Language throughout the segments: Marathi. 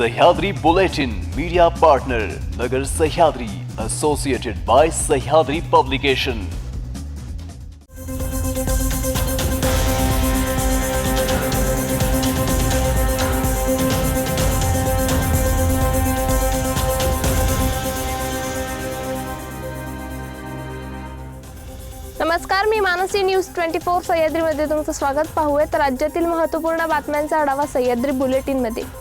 Sahyadri Bulletin media partner Nagar Sahyadri associated by Sahyadri publication नमस्कार मी मानसी न्यूज ट्वेंटी फोर सह्याद्रीमध्ये तुमचं स्वागत. पाहूयात राज्यातील महत्त्वपूर्ण बातम्यांचा आढावा सह्याद्री बुलेटिनमध्ये.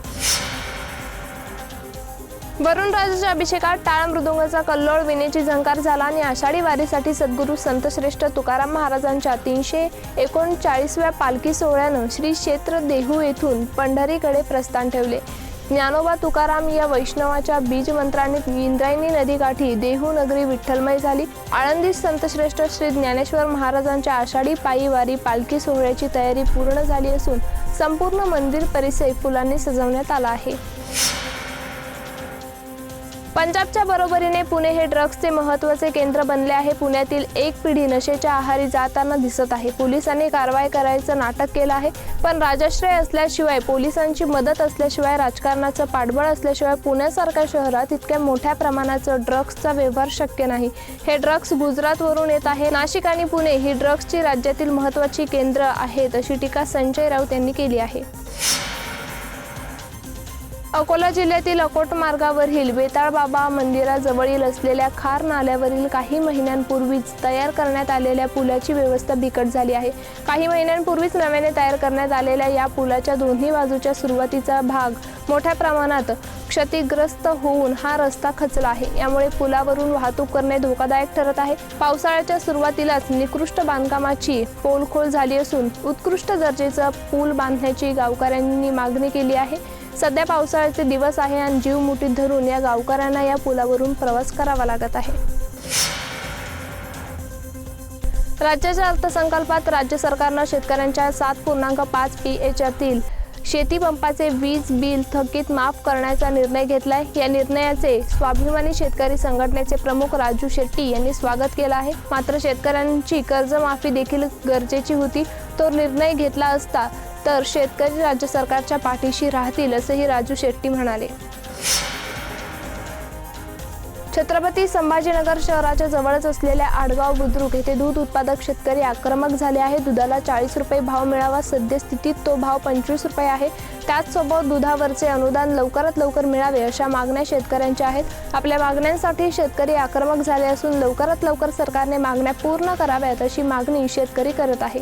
वरुणराजाच्या अभिषेकात टाळ मृदुंगाचा कल्लोळ विनेची झंकार झाला आणि आषाढी वारीसाठी सद्गुरू संतश्रेष्ठ तुकाराम महाराजांच्या तीनशे एकोणचाळीसव्या पालखी सोहळ्यानं श्री क्षेत्र देहू येथून पंढरीकडे प्रस्थान ठेवले. ज्ञानोबा तुकाराम या वैष्णवाच्या बीज मंत्राने इंद्रायणी नदीकाठी देहू नगरी विठ्ठलमय झाली. आळंदी संतश्रेष्ठ श्री ज्ञानेश्वर महाराजांच्या आषाढी पायी वारी पालखी सोहळ्याची तयारी पूर्ण झाली असून संपूर्ण मंदिर परिसर फुलांनी सजवण्यात आला आहे. पंजाबच्या बरोबरीने पुणे हे ड्रग्जचे महत्त्वाचे केंद्र बनले आहे. पुण्यातील एक पिढी नशेच्या आहारी जाताना दिसत आहे. पोलिसांनी कारवाई करायचं नाटक केलं आहे. पण राजाश्रय असल्याशिवाय पोलिसांची मदत असल्याशिवाय राजकारणाचं पाठबळ असल्याशिवाय पुण्यासारख्या शहरात इतक्या मोठ्या प्रमाणाचं ड्रग्जचा व्यवहार शक्य नाही. हे ड्रग्ज गुजरातवरून येत आहे. नाशिक आणि पुणे ही ड्रग्जची राज्यातील महत्त्वाची केंद्र आहेत अशी टीका संजय राऊत यांनी केली आहे. अकोला जिल्ह्यातील अकोट मार्गावरील बेताळ बाबा मंदिराजवळील असलेल्या खार नाल्यावरील काही महिन्यांपूर्वीच तयार करण्यात आलेल्या पुलाची व्यवस्था बिकट झाली आहे. काही महिन्यांपूर्वीच नव्याने तयार करण्यात आलेल्या या पुलाच्या दोन्ही बाजूच्या सुरुवातीचा भाग मोठ्या प्रमाणात क्षतिग्रस्त होऊन हा रस्ता खचला आहे. यामुळे पुलावरून वाहतूक करणे धोकादायक ठरत आहे. पावसाळ्याच्या सुरुवातीलाच निकृष्ट बांधकामाची पोलखोल झाली असून उत्कृष्ट दर्जेचं पूल बांधण्याची गावकऱ्यांनी मागणी केली आहे. सध्या पावसाळ्याचे दिवस आहे आणि जीव मुठीत धरून या गावकऱ्यांना या पुलावरून प्रवास करावा लागत आहे. राज्याच्या अर्थसंकल्पात राज्य सरकारनं शेतकऱ्यांच्या सात पूर्णांक पाच पी एचआतील शेती पंपाचे वीज बिल थकीत माफ करण्याचा निर्णय घेतलाय. या निर्णयाचे स्वाभिमानी शेतकरी संघटनेचे प्रमुख राजू शेट्टी यांनी स्वागत केलं आहे. मात्र शेतकऱ्यांची कर्जमाफी देखील गरजेची होती. तो निर्णय घेतला असता तर शेतकरी राज्य सरकारच्या पाठीशी राहतील असंही राजू शेट्टी म्हणाले. छत्रपती संभाजीनगर शहराच्या जवळच असलेल्या आडगाव बुद्रुक येथे दूध उत्पादक शेतकरी आक्रमक झाले आहे दुधाला चाळीस रुपये भाव मिळावा सद्यस्थितीत तो भाव पंचवीस रुपये आहे. त्याचसोबत दुधावरचे अनुदान लवकरात लवकर मिळावे अशा मागण्या शेतकऱ्यांच्या आहेत. आपल्या मागण्यांसाठी शेतकरी आक्रमक झाले असून लवकरात लवकर सरकारने मागण्या पूर्ण कराव्यात अशी मागणी शेतकरी करत आहे.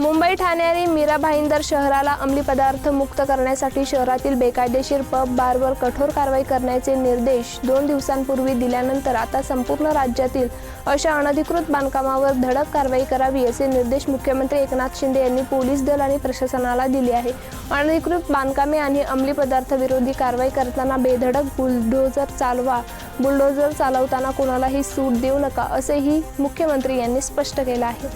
मुंबई ठाणे आणि मीरा भाईंदर शहराला अंमली पदार्थ मुक्त करण्यासाठी शहरातील बेकायदेशीर पब बारवर कठोर कारवाई करण्याचे निर्देश दोन दिवसांपूर्वी दिल्यानंतर आता संपूर्ण राज्यातील अशा अनधिकृत बांधकामावर धडक कारवाई करावी असे निर्देश मुख्यमंत्री एकनाथ शिंदे यांनी पोलीस दल आणि प्रशासनाला दिले आहे. अनधिकृत बांधकामे आणि अंमली पदार्थ विरोधी कारवाई करताना बेधडक बुलडोजर चालवा बुलडोजर चालवताना कोणालाही सूट देऊ नका असेही मुख्यमंत्री यांनी स्पष्ट केलं आहे.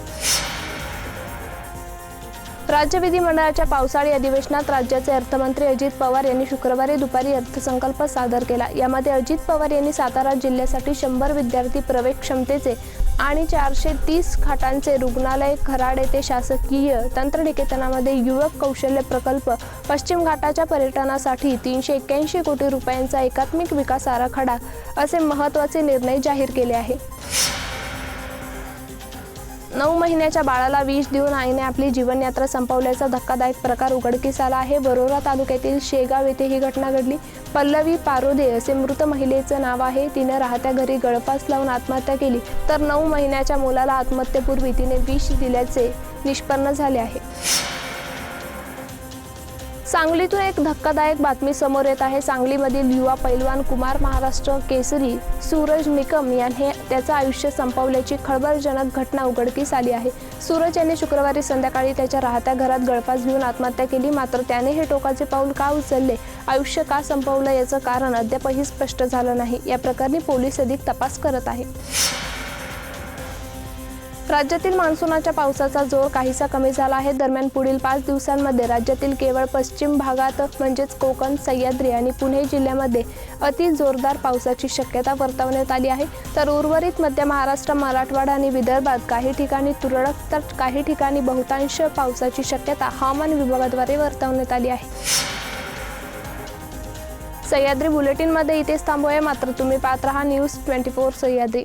राज्य विधिमंडळाच्या पावसाळी अधिवेशनात राज्याचे अर्थमंत्री अजित पवार यांनी शुक्रवारी दुपारी अर्थसंकल्प सादर केला. यामध्ये अजित पवार यांनी सातारा जिल्ह्यासाठी शंभर विद्यार्थी प्रवेश क्षमतेचे आणि चारशे तीस खाटांचे रुग्णालय खराड येथे शासकीय तंत्रनिकेतनामध्ये युवक कौशल्य प्रकल्प पश्चिम घाटाच्या पर्यटनासाठी तीनशे एक्क्याऐंशी कोटी रुपयांचा एकात्मिक विकास आराखडा असे महत्त्वाचे निर्णय जाहीर केले आहे नऊ महिन्याच्या बाळाला विष देऊन आईने आपली जीवनयात्रा संपवल्याचा धक्कादायक प्रकार उघडकीस आला आहे. बरोरा तालुक्यातील शेगाव येथे ही घटना घडली. पल्लवी पारोदे असे मृत महिलेचं नाव आहे. तिने राहत्या घरी गळफास लावून आत्महत्या केली. तर नऊ महिन्याच्या मुलाला आत्महत्येपूर्वी तिने विष दिल्याचे निष्पन्न झाले आहे. सांगलीतून एक धक्कादायक बातमी समोर येत आहे. सांगलीमधील युवा पैलवान कुमार महाराष्ट्र केसरी सूरज निकम याने त्याचं आयुष्य संपवल्याची खळबळजनक घटना उघडकीस आली आहे. सूरज यांनी शुक्रवारी संध्याकाळी त्याच्या राहत्या घरात गळफास घेऊन आत्महत्या केली. मात्र त्याने हे टोकाचे पाऊल का उचलले? आयुष्य का संपवलं याचं कारण अद्यापही स्पष्ट झालं नाही. या प्रकरणी पोलीस अधिक तपास करत आहे राज्यातील मान्सूनाच्या पावसाचा जोर काहीसा कमी झाला आहे. दरम्यान पुढील पाच दिवसांमध्ये राज्यातील केवळ पश्चिम भागात म्हणजेच कोकण सह्याद्री आणि पुणे जिल्ह्यामध्ये अति जोरदार पावसाची शक्यता वर्तवण्यात आली आहे. तर उर्वरित मध्य महाराष्ट्र मराठवाडा आणि विदर्भात काही ठिकाणी तुरळक तर काही ठिकाणी बहुतांश पावसाची शक्यता हवामान विभागाद्वारे वर्तवण्यात आली आहे. सह्याद्री बुलेटिनमध्ये इथेच थांबूया. मात्र तुम्ही पाहत रहा न्यूज ट्वेंटी फोर सह्याद्री.